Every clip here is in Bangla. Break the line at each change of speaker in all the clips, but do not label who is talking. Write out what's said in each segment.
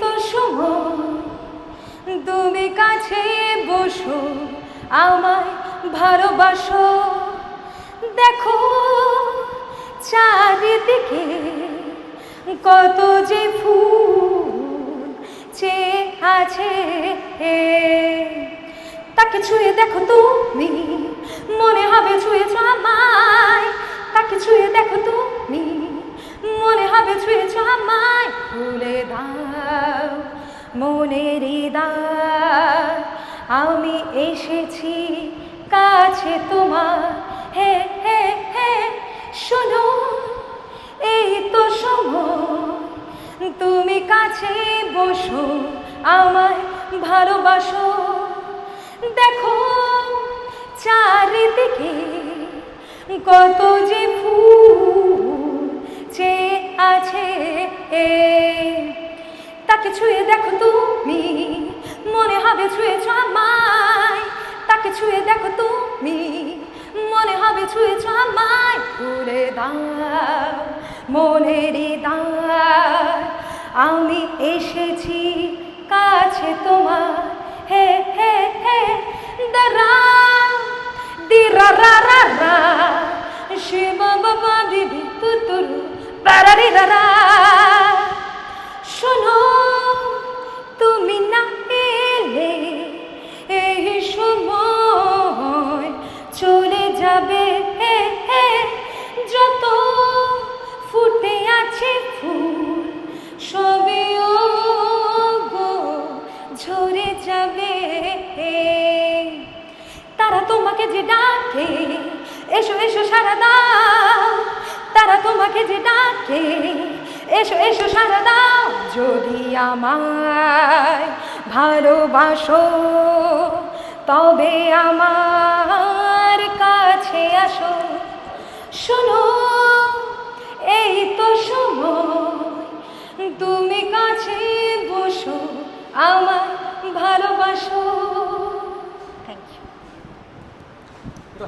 তো সময় তুমি কাছে বসো, আমায় ভালোবাসো। দেখো, চারিদিকে কত যে ফুল চেয়ে আছে তাকে ছুঁয়ে দেখো তুমি, মনে হবে ছুঁয়েছ আমায়। তাকে ছুঁয়ে দেখো তুমি, মনে হবে ছুঁয়েছ আমায়। খুলে দাও। মনের আমি এসেছি কাছে তোমার। হে হে হে, শোনো, এই তো সময়। তুমি কাছে বসো, আমায় ভালোবাসো। দেখো, চারিদিকে কত যে ফুল চেয়ে আছে তাকে ছুঁয়ে দেখো তুমি। মনে হবে ছুঁয়েছ আমায়। তাকে ছুঁয়ে দেখো তুমি। মনে হবে ছুঁয়েছ আমায়। খুলে দাও মনের দ্বার আমি এসেছি কাছে তোমার। হে হে হে দারা দিরা, রা রা রা। শিব, বাবা দিদি তুতুরু পারারি রা রা। শোনো। তোমাকে যে ডাকে, এসো এসো, সারা দাও। তারা তোমাকে যে ডাকে, এসো এসো, সারা দাও। যদি আমায় ভালোবাসো, তবে আমার কাছে আসো। শোনো, এই তো সময়, তুমি কাছে বসো আমার ভালোবাসো।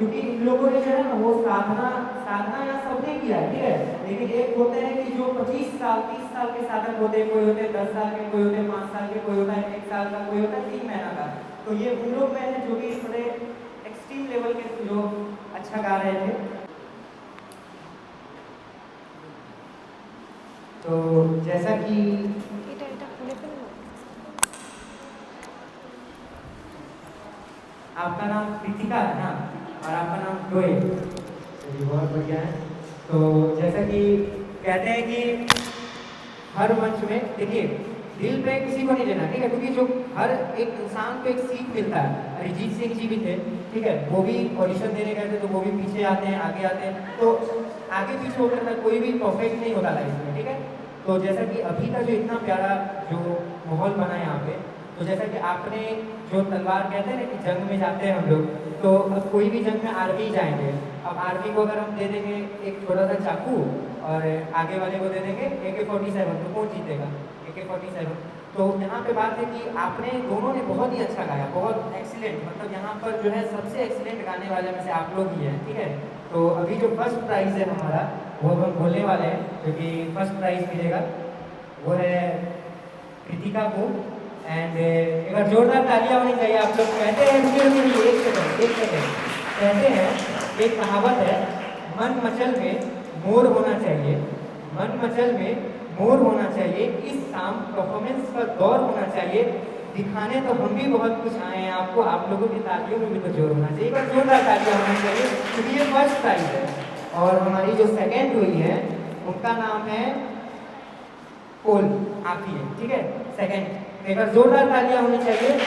क्योंकि इन लोगों ने जो है ना, वो साधना साधना या सबने किया ठीक है? लेकिन एक होते हैं कि जो 25 साल 30 साल के साधक होते हैं, कोई होते हैं दस साल के, कोई होते हैं पाँच साल के, कोई होता है एक साल का, कोई होता है तीन महीना का। तो ये उन लोग में है जो कि थोड़े एक्सट्रीम लेवल के जो अच्छा गा रहे थे। तो जैसा कि आपका नाम कृतिका है ना? और आपका नाम जोए चलिए, बहुत बढ़िया है। तो जैसा कि कहते हैं कि हर मंच में, देखिए, दिल पे किसी को नहीं लेना, ठीक है? क्योंकि जो हर एक इंसान को एक सीख मिलता है, अरिजीत सिंह जी भी थे, ठीक है? वो भी ऑडिशन देने गए थे तो वो भी पीछे आते हैं, आगे आते हैं। तो आगे पीछे होकर था कोई भी परफेक्ट नहीं होता लाइफ में, ठीक है? तो जैसा कि अभी का जो इतना प्यारा जो माहौल बना है यहाँ पे तो जैसा कि आपने जो तलवार कहते हैं ना कि जंग में जाते हैं हम लोग तो अब कोई भी जंग में आर्मी जाएँगे। अब आर्मी को अगर हम दे देंगे एक छोटा सा चाकू और आगे वाले को दे देंगे ए के फोर्टी सेवन तो कौन जीतेगा? ए के फोर्टी सेवन तो यहाँ पे बात है कि आपने दोनों ने बहुत ही अच्छा गाया, बहुत एक्सीलेंट मतलब यहाँ पर जो है सबसे एक्सीलेंट गाने वाले में से आप लोग ही हैं, ठीक है? तो अभी जो फ़र्स्ट प्राइज है हमारा, वो हम बोलने वाले हैं क्योंकि फ़र्स्ट प्राइज मिलेगा। वो है कृतिका को। एंड एक बार जोरदार तालियाँ होनी चाहिए। आप लोग कहते हैं एक सेकंड एक सेकंड कहते हैं, एक कहावत है, मन मचल में मोर होना चाहिए। मन मचल में मोर होना चाहिए। इस शाम परफॉर्मेंस का दौर होना चाहिए। दिखाने तो हम भी बहुत कुछ आए हैं। आपको, आप लोगों की तालियों में भी तो ज़ोर होना चाहिए। एक बार जोरदार तालियाँ होनी चाहिए। क्योंकि ये फ़र्स्ट प्राइज है। और हमारी जो सेकेंड हुई है, उनका नाम है पोल आप ही ठीक है सेकंड एक बार जोरदार तालियाँ होनी चाहिए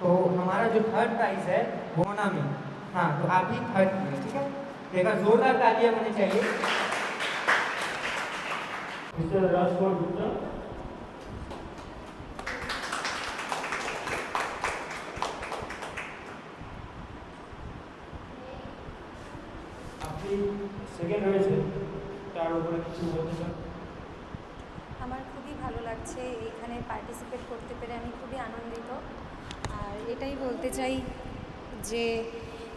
तो हमारा जो थर्ड प्राइज है नाम है तो आप ही थर्ड किए ठीक है एक बार जोरदार तालियाँ होनी चाहिए
Mr. Rajkumar Gupta. সেকেন্ড হয়েছে? তার উপরে কিছু বলতে চান
আমার খুবই ভালো লাগছে এইখানে পার্টিসিপেট করতে পেরে, আমি খুবই আনন্দিত। আর এটাই বলতে চাই যে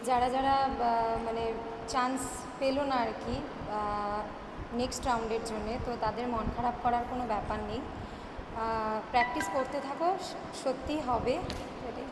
যারা যারা মানে চান্স পেল না আর কি নেক্সট রাউন্ডের জন্যে, তো তাদের মন খারাপ করার কোনো ব্যাপার নেই। প্র্যাকটিস করতে থাকো, স- সত্যিই হবে। এটাই।